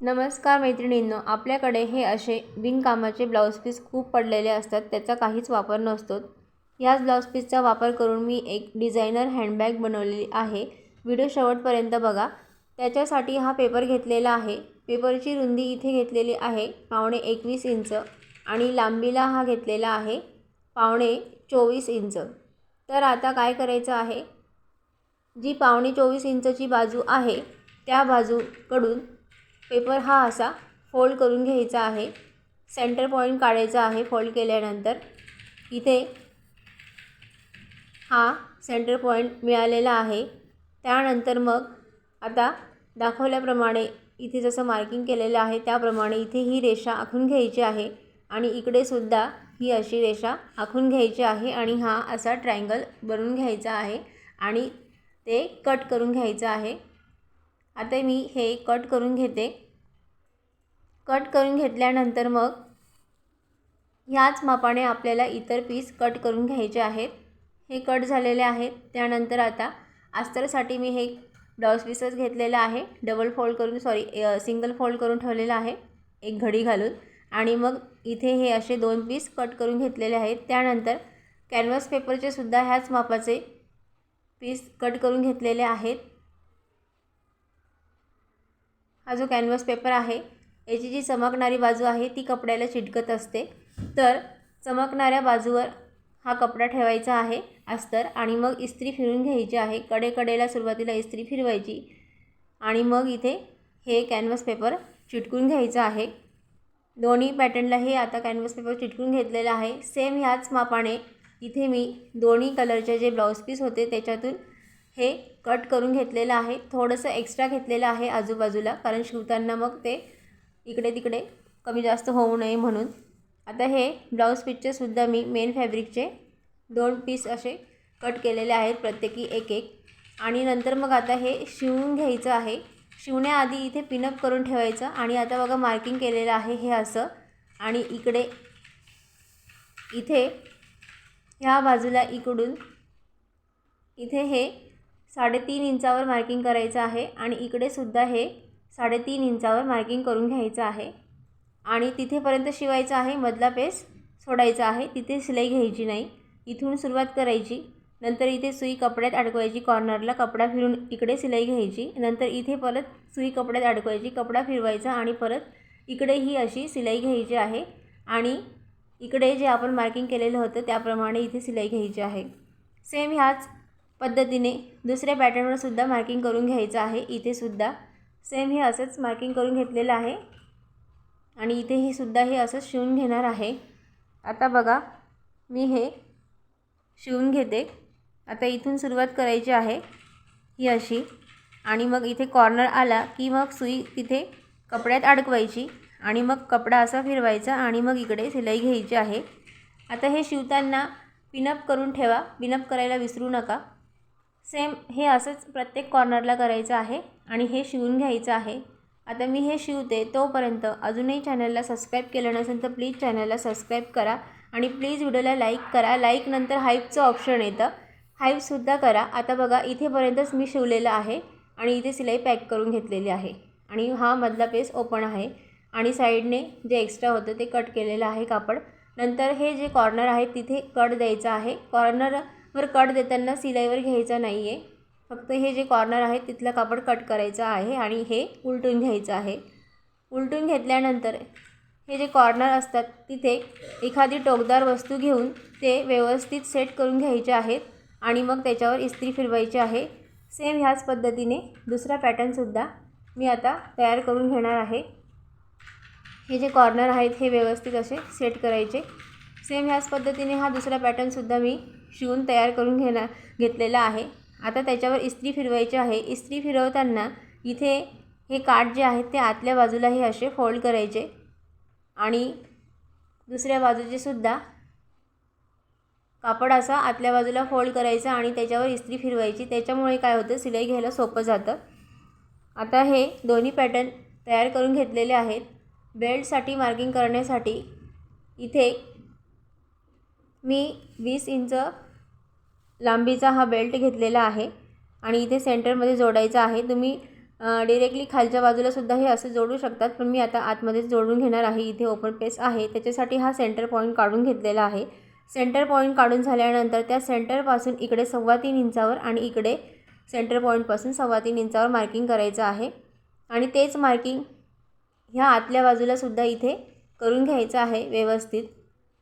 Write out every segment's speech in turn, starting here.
नमस्कार मैत्रिणींनो आपल्याकडे हे असे बिनकामाचे ब्लाऊज पीस खूप पडलेले असतात त्याचा काहीच वापर नसतो. याच ब्लाऊज पीसचा वापर करून मी एक डिझायनर हँडबॅग बनवलेली आहे. व्हिडिओ शेवटपर्यंत बघा. त्याच्यासाठी हा पेपर घेतलेला आहे. पेपरची रुंदी इथे घेतलेली आहे पावणे एकवीस इंच. आणि लांबीला हा घेतलेला आहे पावणे चोवीस इंच. तर आता काय करायचं आहे? जी पावणे चोवीस इंचची बाजू आहे त्या बाजूकडून पेपर हा असा फोल्ड करून घ्यायचा आहे. सेंटर पॉईंट काढायचा आहे फोल्ड केल्यानंतर. इथे हा सेंटर पॉईंट मिळालेला आहे. त्यानंतर मग आता दाखवल्याप्रमाणे इथे जसं मार्किंग केलेलं आहे त्याप्रमाणे इथे ही रेषा आखून घ्यायची आहे आणि इकडे सुद्धा ही अशी रेषा आखून घ्यायची आहे आणि हा असा ट्रायंगल बनवून घ्यायचा आहे आणि ते कट करून घ्यायचं आहे. आता मी हे कट करून घेते. कट करून घेतल्यानंतर मग ह्याच मापाने आपल्याला इतर पीस कट करून घ्यायचे आहेत. हे कट झालेले आहेत. त्यानंतर आता अस्तरसाठी मी हे ब्लाऊज पीसच घेतलेलं आहे. डबल फोल्ड करून सॉरी सिंगल फोल्ड करून ठेवलेलं आहे. एक घडी घालून. आणि मग इथे हे असे दोन पीस कट करून घेतलेले आहेत. त्यानंतर कॅनव्हास पेपरचे सुद्धा ह्याच मापाचे पीस कट करून घेतलेले आहेत. हा जो कॅनव्हास पेपर आहे याची जी चमकणारी बाजू आहे ती कपड्याला चिटकत असते. तर चमकणाऱ्या बाजूवर हा कपडा ठेवायचा आहे अस्तर. आणि मग इस्त्री फिरून घ्यायची आहे. कडेकडेला सुरुवातीला इस्त्री फिरवायची. आणि मग इथे हे कॅनव्हास पेपर चिटकून घ्यायचं आहे. दोन्ही पॅटर्नला हे आता कॅनव्हास पेपर चिटकून घेतलेलं आहे. सेम ह्याच मापाने इथे मी दोन्ही कलरचे जे ब्लाऊज पीस होते त्याच्यातून हे कट करून घेतलेलं आहे. थोडंसं एक्स्ट्रा घेतलेलं आहे आजूबाजूला कारण शिवताना मग ते इकडे तिकडे कमी जास्त होऊ नये म्हणून. आता हे ब्लाऊज पीसचेसुद्धा मी मेन फॅब्रिकचे दोन पीस असे कट केलेले आहेत प्रत्येकी एक एक. आणि नंतर मग आता हे शिवून घ्यायचं आहे. शिवण्याआधी इथे पिनअप करून ठेवायचं. आणि आता बघा मार्किंग केलेलं आहे हे असं. आणि इकडे इथे ह्या बाजूला इकडून इथे हे साडेतीन इंचावर मार्किंग करायचं आहे आणि इकडे सुद्धा हे साडेतीन इंचावर मार्किंग करून घ्यायचं आहे. आणि तिथेपर्यंत शिवायचं आहे मधला पेस सोडायचा आहे. तिथे सिलाई घ्यायची नाही. इथून सुरुवात करायची. नंतर इथे सुई कपड्यात अडकवायची कॉर्नरला कपडा फिरून इकडे सिलाई घ्यायची. नंतर इथे परत सुई कपड्यात अडकवायची कपडा फिरवायचा आणि परत इकडे ही अशी सिलाई घ्यायची आहे. आणि इकडे जे आपण मार्किंग केलेलं होतं त्याप्रमाणे इथे सिलाई घ्यायची आहे. सेम ह्याच पद्धतीने दुसऱ्या पॅटर्नवर सुद्धा मार्किंग करून घ्यायचं आहे. इथे सुद्धा सेम हे असंच मार्किंग करून घेतलेलं आहे. आणि इथे हे सुद्धा हे असंच शिवून घेणार आहे. आता बघा मी हे शिवून घेते. आता इथून सुरुवात करायची आहे ही अशी. आणि मग इथे कॉर्नर आला की मग सुई तिथे कपड्यात अडकवायची. आणि मग कपडा असा फिरवायचा आणि मग इकडे सिलाई घ्यायची आहे. आता हे शिवताना पिनअप करून ठेवा. पिनअप करायला विसरू नका. सेम हे असंच प्रत्येक कॉर्नरला करायचं आहे आणि हे शिवून घ्यायचं आहे. आता मी हे शिवते तोपर्यंत अजूनही चॅनलला सबस्क्राईब केलं नसेल तर प्लीज चॅनलला सबस्क्राईब करा आणि प्लीज व्हिडिओला लाईक करा. लाईक नंतर हाईपचं ऑप्शन येतं. हाईपसुद्धा करा. आता बघा इथेपर्यंतच मी शिवलेलं आहे आणि इथे सिलाई पॅक करून घेतलेली आहे. आणि हा मधला पेस ओपन आहे आणि साईडने जे एक्स्ट्रा होतं ते कट केलेलं आहे कापड. नंतर हे जे कॉर्नर आहे तिथे कट द्यायचं आहे. कॉर्नर वर कट देताना सिलाईवर घ्यायचा नाही आहे फक्त हे जे कॉर्नर आहे तिथलं कापड कट करायचं आहे आणि हे उलटून घ्यायचं आहे. उलटून घेतल्यानंतर हे जे कॉर्नर असतात तिथे एखादी टोकदार वस्तू घेऊन ते व्यवस्थित सेट करून घ्यायचे आहेत आणि मग त्याच्यावर इस्त्री फिरवायची आहे. सेम ह्याच पद्धतीने दुसरा पॅटर्नसुद्धा मी आता तयार करून घेणार आहे. हे जे कॉर्नर आहेत हे व्यवस्थित असे सेट करायचे. सेम ह्याच पद्धतीने हा दुसरा पॅटर्नसुद्धा मी शिवून तयार करून घेणार घेतलेला आहे. आता त्याच्यावर इस्त्री फिरवायची आहे. इस्त्री फिरवताना इथे हे काठ जे आहेत ते आतल्या बाजूला हे असे फोल्ड करायचे आणि दुसऱ्या बाजूचे सुद्धा कापड असा आतल्या बाजूला फोल्ड करायचा आणि त्याच्यावर इस्त्री फिरवायची. त्याच्यामुळे काय होतं? सिलाई घ्यायला सोपं जातं. आता हे दोन्ही पॅटर्न तयार करून घेतलेले आहेत. बेल्टसाठी मार्किंग करण्यासाठी इथे मी वीस इंच लांबीचा हा बेल्ट घेतलेला आहे आणि इथे सेंटरमध्ये जोडायचा आहे. तुम्ही डिरेक्टली खालच्या बाजूलासुद्धा हे असं जोडू शकतात पण मी आता आतमध्येच जोडून घेणार आहे. इथे ओपन पेस आहे. त्याच्यासाठी हा सेंटर पॉईंट काढून घेतलेला आहे. सेंटर पॉईंट काढून झाल्यानंतर त्या सेंटरपासून इकडे सव्वा तीन इंचावर आणि इकडे सेंटर पॉईंटपासून सव्वा तीन इंचावर मार्किंग करायचं आहे. आणि तेच मार्किंग ह्या आतल्या बाजूलासुद्धा इथे करून घ्यायचं आहे व्यवस्थित.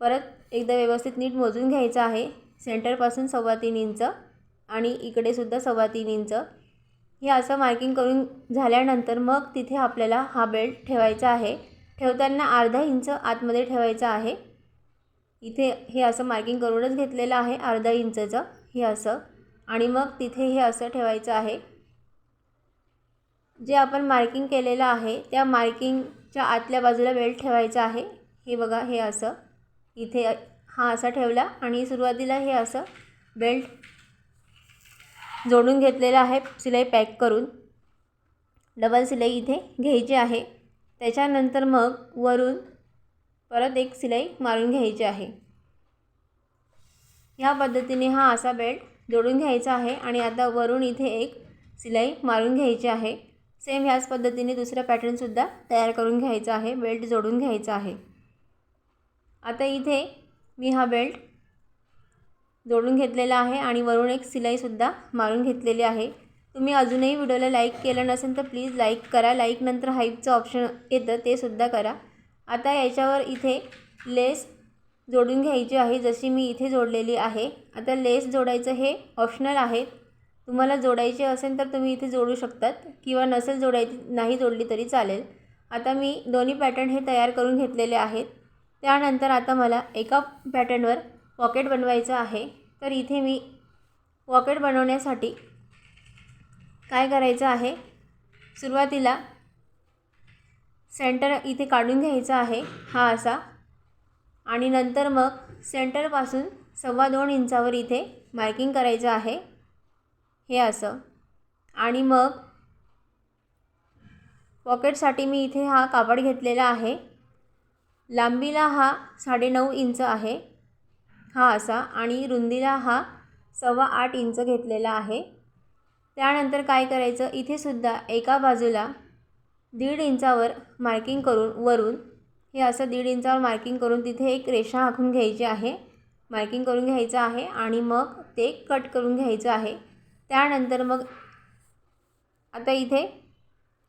परत एकदा व्यवस्थित नीट मोजून घ्यायचं आहे. सेंटरपासून सव्वा तीन इंच आणि इकडेसुद्धा सव्वा तीन इंच. हे असं मार्किंग करून झाल्यानंतर मग तिथे आपल्याला हा बेल्ट ठेवायचा आहे. ठेवताना अर्धा इंच आतमध्ये ठेवायचा आहे. इथे हे असं मार्किंग करूनच घेतलेलं आहे अर्धा इंचचं हे असं. आणि मग तिथे हे असं ठेवायचं आहे. जे आपण मार्किंग केलेलं आहे त्या मार्किंगच्या आतल्या बाजूला बेल्ट ठेवायचा आहे. हे बघा हे असं. इथे हा असा ठेवला आणि सुरुवातीला हे असं बेल्ट जोडून घेतलेलं आहे सिलाई पॅक करून. डबल सिलाई इथे घ्यायची आहे. त्याच्यानंतर मग वरून परत एक सिलाई मारून घ्यायची आहे. ह्या पद्धतीने हा असा बेल्ट जोडून घ्यायचा आहे आणि आता वरून इथे एक सिलाई मारून घ्यायची आहे. सेम ह्याच पद्धतीने दुसरा पॅटर्नसुद्धा तयार करून घ्यायचा आहे बेल्ट जोडून घ्यायचा आहे. आता इथे मी हा बेल्ट जोडून घेतलेला आहे आणि वरून एक सिलाईसुद्धा मारून घेतलेली आहे. तुम्ही अजूनही व्हिडिओला लाईक केलं नसेल तर प्लीज लाईक करा. लाईकनंतर हाईपचं ऑप्शन येतं ते सुद्धा करा. आता याच्यावर इथे लेस जोडून घ्यायची आहे जशी मी इथे जोडलेली आहे. आता लेस जोडायचं हे ऑप्शनल आहे. तुम्हाला जोडायचे असेल तर तुम्ही इथे जोडू शकतात किंवा नसेल जोडायची नाही जोडली तरी चालेल. आता मी दोन्ही पॅटर्न हे तयार करून घेतलेले आहेत. त्यानंतर आता मला एका पॅटर्नवर पॉकेट बनवायचं आहे. तर इथे मी पॉकेट बनवण्यासाठी काय करायचं आहे? सुरुवातीला सेंटर इथे काढून घ्यायचा आहे हा असा. आणि नंतर मग सेंटरपासून सव्वा दोन इंचावर इथे मार्किंग करायचं आहे. हे असं. आणि मग पॉकेटसाठी मी इथे हा कापड घेतलेला आहे. लांबीला हा साडेनऊ इंच आहे. हा असा आणि रुंदीला हा सव्वा आठ इंच घेतलेला आहे. त्यानंतर काय करायचं? इथेसुद्धा एका बाजूला दीड इंचावर मार्किंग करून वरून हे असं दीड इंचावर मार्किंग करून तिथे एक रेषा आखून घ्यायची आहे. मार्किंग करून घ्यायचं आहे आणि मग ते कट करून घ्यायचं आहे. त्यानंतर मग आता इथे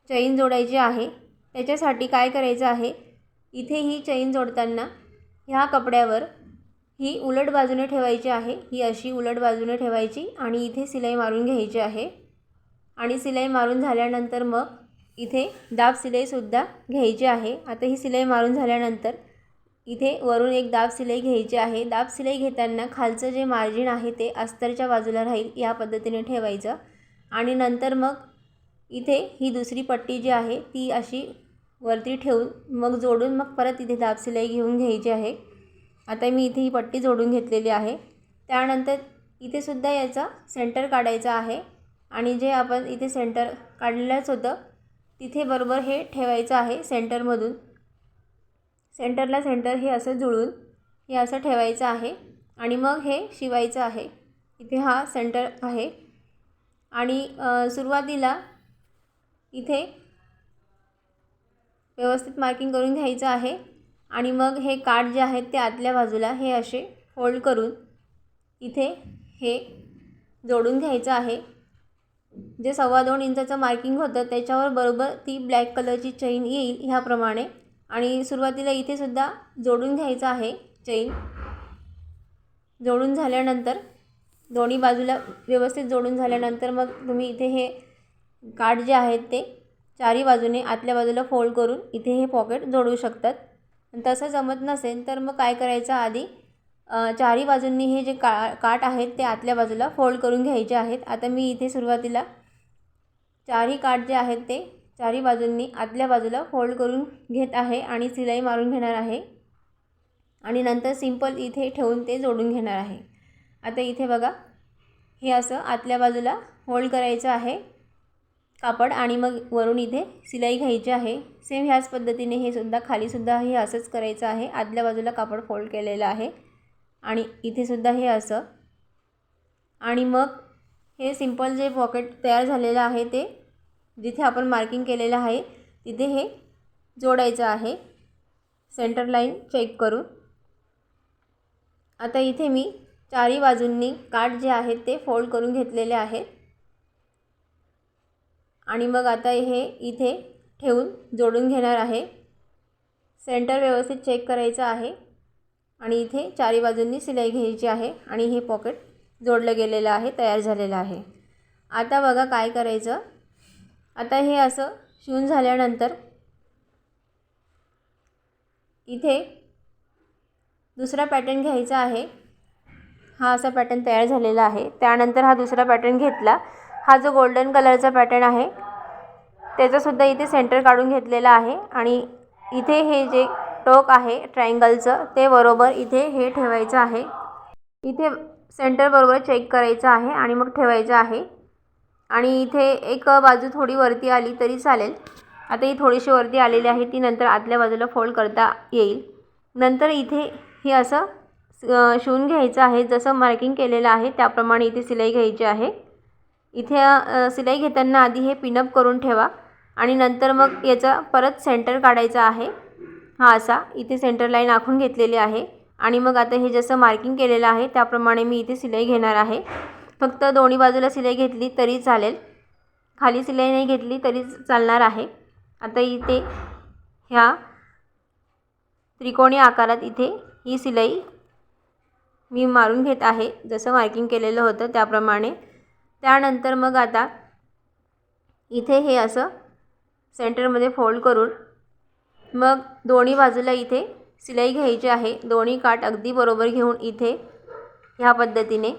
चैन जोडायची आहे. त्याच्यासाठी काय करायचं आहे? इथे ही चैन जोडताना ह्या कपड्यावर ही उलट बाजूने ठेवायची आहे. ही अशी उलट बाजूने ठेवायची आणि इथे सिलाई मारून घ्यायची आहे. आणि सिलाई मारून झाल्यानंतर मग इथे दाब सिलाईसुद्धा घ्यायची आहे. आता ही सिलाई मारून झाल्यानंतर इथे वरून एक दाब सिलाई घ्यायची आहे. दाब सिलाई घेताना खालचं जे मार्जिन आहे ते अस्तरच्या बाजूला राहील या पद्धतीने ठेवायचं. आणि नंतर मग इथे ही दुसरी पट्टी जी आहे ती अशी वरती ठेवून मग जोडून मग परत इथे दाब सिलाई घेऊन घ्यायची आहे. आता मी इथे ही पट्टी जोडून घेतलेली आहे. त्यानंतर इथेसुद्धा याचा सेंटर काढायचा आहे आणि जे आपण इथे सेंटर काढलेलंच होतं तिथे बरोबर हे ठेवायचं आहे सेंटरमधून सेंटरला सेंटर हे असं जुळून हे असं ठेवायचं आहे आणि मग हे शिवायचं आहे. इथे हा सेंटर आहे. आणि सुरुवातीला इथे व्यवस्थित मार्किंग करून घ्यायचं आहे. आणि मग हे काठ जे आहेत ते आतल्या बाजूला हे असे फोल्ड करून इथे हे जोडून घ्यायचं आहे. जे सव्वा दोन इंचाचं मार्किंग होतं त्याच्यावर बरोबर ती ब्लॅक कलरची चैन येईल ह्याप्रमाणे. आणि सुरुवातीला इथेसुद्धा जोडून घ्यायचं आहे चैन जोडून झाल्यानंतर दोन्ही बाजूला व्यवस्थित जोडून झाल्यानंतर मग तुम्ही इथे हे कार्ड जे आहेत ते चारी बाजूने आतल्या बाजूला फोल्ड करून इथे हे पॉकेट जोडू शकतात. तसं जमत नसेल तर मग काय करायचं आधी? चारी बाजूंनी हे जे का काठ आहेत ते आतल्या बाजूला फोल्ड करून घ्यायचे आहेत. आता मी इथे सुरुवातीला चारही काठ जे आहेत ते चारी बाजूंनी आतल्या बाजूला फोल्ड करून घेत आहे आणि सिलाई मारून घेणार आहे. आणि नंतर सिंपल इथे ठेवून ते जोडून घेणार आहे. आता इथे बघा हे असं आतल्या बाजूला होल्ड करायचं आहे. कापड आणि मग वरून इथे सिलाई घ्यायची आहे. सेम ह्याच पद्धतीने हे सुद्धा खालीसुद्धा हे असंच करायचं आहे. आदल्या बाजूला कापड फोल्ड केलेलं आहे. आणि इथेसुद्धा हे असं. आणि मग हे सिंपल जे पॉकेट तयार झालेलं आहे ते जिथे आपण मार्किंग केलेलं आहे तिथे हे जोडायचं आहे. सेंटर लाईन चेक करून. आता इथे मी चारही बाजूंनी काठ जे आहेत ते फोल्ड करून घेतलेले आहेत. आणि मग आता हे इथे ठेवून जोडून घेणार आहे. सेंटर व्यवस्थित चेक करायचं आहे आणि इथे चारी बाजूंनी सिलाई घ्यायची आहे आणि हे पॉकेट जोडलं गेलेलं आहे तयार झालेलं आहे. आता बघा काय करायचं. आता हे असं शिवून झाल्यानंतर इथे दुसरा पॅटर्न घ्यायचा आहे. हा असा पॅटर्न तयार झालेला आहे. त्यानंतर हा दुसरा पॅटर्न घेतला हा जो गोल्डन कलरचा पॅटर्न आहे त्याचंसुद्धा इथे सेंटर काढून घेतलेला आहे आणि इथे हे जे टोक आहे ट्रायंगलचं ते बरोबर इथे हे ठेवायचं आहे. इथे सेंटर बरोबर चेक करायचं आहे आणि मग ठेवायचं आहे. आणि इथे एक बाजू थोडी वरती आली तरी चालेल. आता ही थोडीशी वरती आलेली आहे ती नंतर आतल्या बाजूला फोल्ड करता येईल. नंतर इथे हे असं शिवून घ्यायचं आहे जसं मार्किंग केलेलं आहे त्याप्रमाणे इथे सिलाई घ्यायची आहे. इथे सिलाई घेताना आधी हे पिनअप करून ठेवा आणि नंतर मग याचा परत सेंटर काढायचा आहे. हा असा इथे सेंटर लाईन आखून घेतलेली आहे. आणि मग आता हे जसं मार्किंग केलेलं आहे त्याप्रमाणे मी इथे सिलाई घेणार आहे. फक्त दोन्ही बाजूला सिलाई घेतली तरी चालेल. खाली सिलाई नाही घेतली तरी चालणार आहे. आता इथे ह्या त्रिकोणी आकारात इथे ही सिलाई मी मारून घेत आहे. जसं मार्किंग केलेलं होतं त्याप्रमाणे. त्यानंतर मग आता इथे हे असं सेंटरमध्ये फोल्ड करून मग दोन्ही बाजूला इथे सिलाई घ्यायची आहे. दोन्ही काठ अगदी बरोबर घेऊन इथे ह्या पद्धतीने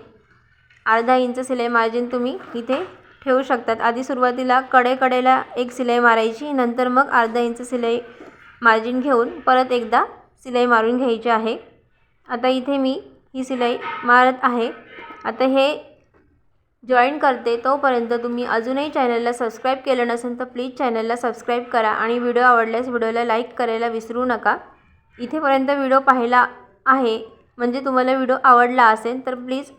अर्धा इंच सिलाई मार्जिन तुम्ही इथे ठेवू शकतात. आधी सुरुवातीला कडेकडेला एक सिलाई मारायची नंतर मग अर्धा इंच सिलाई मार्जिन घेऊन परत एकदा सिलाई मारून घ्यायची आहे. आता इथे मी ही सिलाई मारत आहे. आता हे जॉईन करते तोपर्यंत तुम्ही अजूनही चॅनलला सबस्क्राईब केलं नसेल तर प्लीज चॅनलला सबस्क्राईब करा आणि व्हिडिओ आवडल्यास व्हिडिओला लाईक करायला विसरू नका. इथेपर्यंत व्हिडिओ पाहिला आहे म्हणजे तुम्हाला व्हिडिओ आवडला असेल तर प्लीज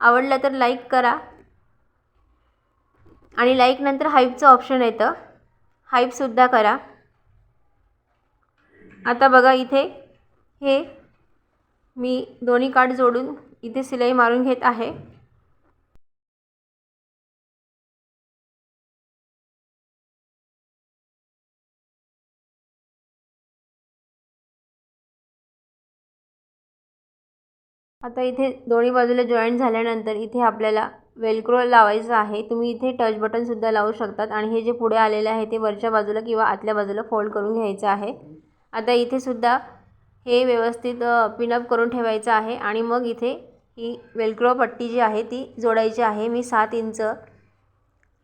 आवडला तर लाईक करा. आणि लाईकनंतर हाईपचं ऑप्शन येतं. हाईपसुद्धा करा. आता बघा इथे हे मी दोन्ही कार्ड जोडून इथे सिलाई मारून घेत आहे. आता इथे दोन्ही बाजूला जॉईंट झाल्यानंतर इथे आपल्याला वेलक्रो लावायचं आहे. तुम्ही इथे टच बटनसुद्धा लावू शकतात आणि हे जे पुढे आलेलं आहे ते वरच्या बाजूला किंवा आतल्या बाजूला फोल्ड करून घ्यायचं आहे. आता इथेसुद्धा हे व्यवस्थित पिनअप करून ठेवायचं आहे आणि मग इथे ही वेलक्रो पट्टी जी आहे ती जोडायची आहे. मी सात इंच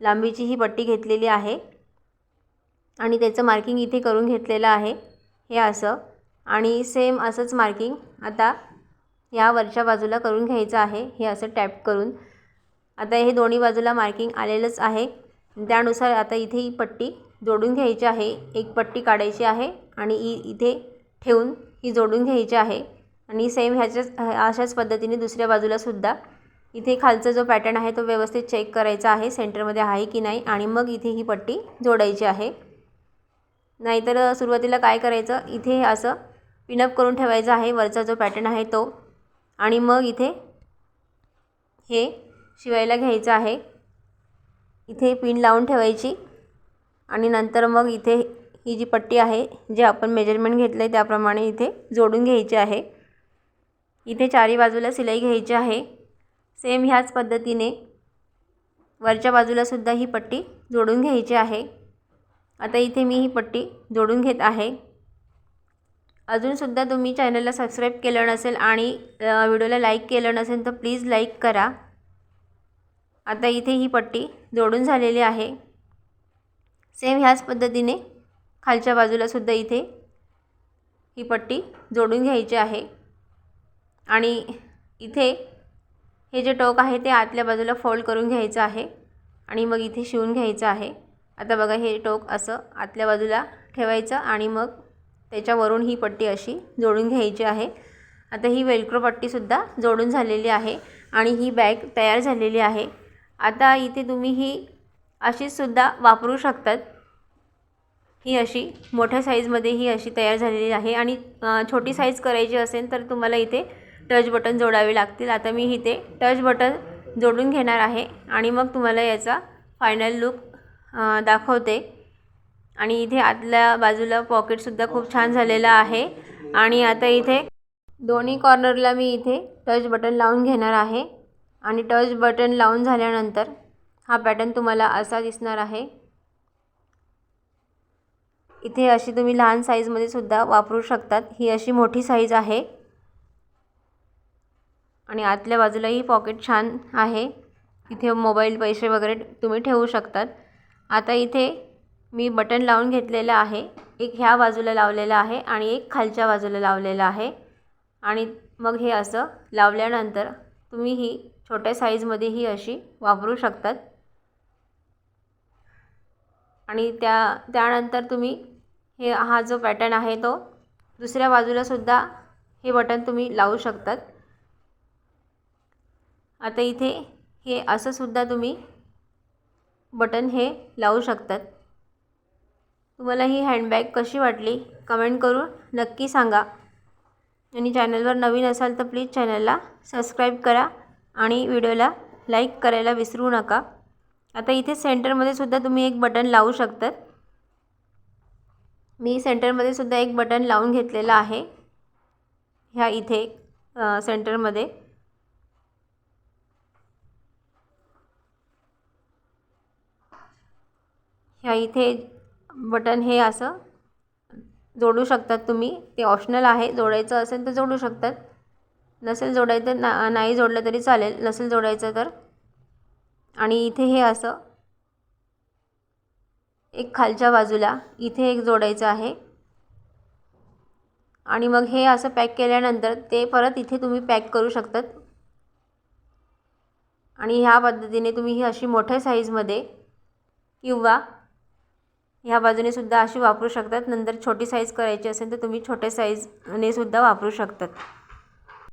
लांबीची ही पट्टी घेतलेली आहे आणि त्याचं मार्किंग इथे करून घेतलेलं आहे. हे असं आणि सेम असंच मार्किंग आता या वरच्या बाजूला करून घ्यायचं आहे. हे असं टॅप करून. आता हे दोन्ही बाजूला मार्किंग आलेलंच आहे. त्यानुसार आता इथे ही पट्टी जोडून घ्यायची आहे. एक पट्टी काढायची आहे आणि इ इथे ठेवून ही जोडून घ्यायची आहे. आणि सेम ह्याच्याच अशाच पद्धतीने दुसऱ्या बाजूलासुद्धा इथे खालचा जो पॅटर्न आहे तो व्यवस्थित चेक करायचा आहे. सेंटरमध्ये आहे की नाही? आणि मग इथे ही पट्टी जोडायची आहे. नाहीतर सुरुवातीला काय करायचं? इथे असं पिनअप करून ठेवायचं आहे. वरचा जो पॅटर्न आहे तो. आणि मग इथे हे शिवायला घ्यायचं आहे. इथे पिन लावून ठेवायची. आणि नंतर मग इथे ही जी पट्टी आहे जे आपण मेजरमेंट घेतलं आहे त्याप्रमाणे इथे जोडून घ्यायची आहे. इथे चारी बाजूला सिलाई घ्यायची आहे. सेम ह्याच पद्धतीने वरच्या बाजूलासुद्धा ही पट्टी जोडून घ्यायची आहे. आता इथे मी ही पट्टी जोडून घेत आहे. अजूनसुद्धा तुम्ही चॅनलला सबस्क्राईब केलं नसेल आणि व्हिडिओला लाईक केलं नसेल तर प्लीज लाईक करा. आता इथे ही पट्टी जोडून झालेली आहे. सेम ह्याच पद्धतीने खालच्या बाजूलासुद्धा इथे ही पट्टी जोडून घ्यायची आहे. आणि इथे हे जे टोक आहे ते आतल्या बाजूला फोल्ड करून घ्यायचं आहे आणि मग इथे शिवून घ्यायचं आहे. आता बघा हे टोक असं आतल्या बाजूला ठेवायचं आणि मग त्याच्यावरून ही पट्टी अशी जोडून घ्यायची आहे. आता ही वेलक्रो पट्टीसुद्धा जोडून झालेली आहे आणि ही बॅग तयार झालेली आहे. आता इथे तुम्ही ही अशीसुद्धा वापरू शकतात. ही अशी मोठ्या साईजमध्ये ही अशी तयार झालेली आहे आणि छोटी साईज करायची असेल तर तुम्हाला इथे टच बटन जोडावे लागतील. आता मी इथे टच बटन जोडून घेणार आहे आणि मग तुम्हाला याचा फायनल लुक दाखवते. आणि इथे आतल्या बाजूला पॉकेटसुद्धा खूप छान झालेलं आहे. आणि आता इथे दोन्ही कॉर्नरला मी इथे टच बटन लावून घेणार आहे. आणि टच बटन लावून झाल्यानंतर हा पॅटर्न तुम्हाला असा दिसणार आहे. इथे अशी तुम्ही लहान साईजमध्ये सुद्धा वापरू शकतात. ही अशी मोठी साईज आहे. आणि आतल्या बाजूलाही पॉकेट छान आहे. इथे मोबाईल पैसे वगैरे तुम्ही ठेवू शकतात. आता इथे मी बटन लावून घेतलेलं आहे. एक ह्या बाजूला लावलेलं आहे आणि एक खालच्या बाजूला लावलेलं आहे. आणि मग हे असं लावल्यानंतर तुम्ही ही छोट्या साईजमध्ये ही अशी वापरू शकतात. आणि त्या त्यानंतर तुम्ही हे हा जो पॅटर्न आहे तो दुसऱ्या बाजूलासुद्धा हे बटन तुम्ही लावू शकतात. आता इथे हे असंसुद्धा तुम्ही बटन हे लावू शकतात. तुम्हाला ही हँडबॅग कशी वाटली? कमेंट करून नक्की सांगा. आणि चॅनलवर नवीन असाल तर प्लीज चॅनलला सबस्क्राईब करा आणि व्हिडिओला लाईक करायला विसरू नका. आता इथे सेंटरमध्ये सुद्धा तुम्ही एक बटन लावू शकतात. मी सेंटरमध्ये सुद्धा एक बटन लावून घेतलेलं आहे. ह्या इथे सेंटरमध्ये ह्या इथे बटन हे असं जोडू शकतात तुम्ही. ते ऑप्शनल आहे. जोडायचं असेल तर जोडू शकतात. नसेल जोडायचं ना नाही जोडलं तरी चालेल. नसेल जोडायचं तर. आणि इथे हे असं एक खालच्या बाजूला इथे एक जोडायचं आहे. आणि मग हे असं पॅक केल्यानंतर ते परत इथे तुम्ही पॅक करू शकतात. आणि ह्या पद्धतीने तुम्ही ही अशी मोठ्या साईजमध्ये किंवा ह्या बाजूने सुद्धा अशी वापरू शकतात. नंतर छोटी साईज करायची असेल तर तुम्ही छोट्या साईजने सुद्धा वापरू शकतात.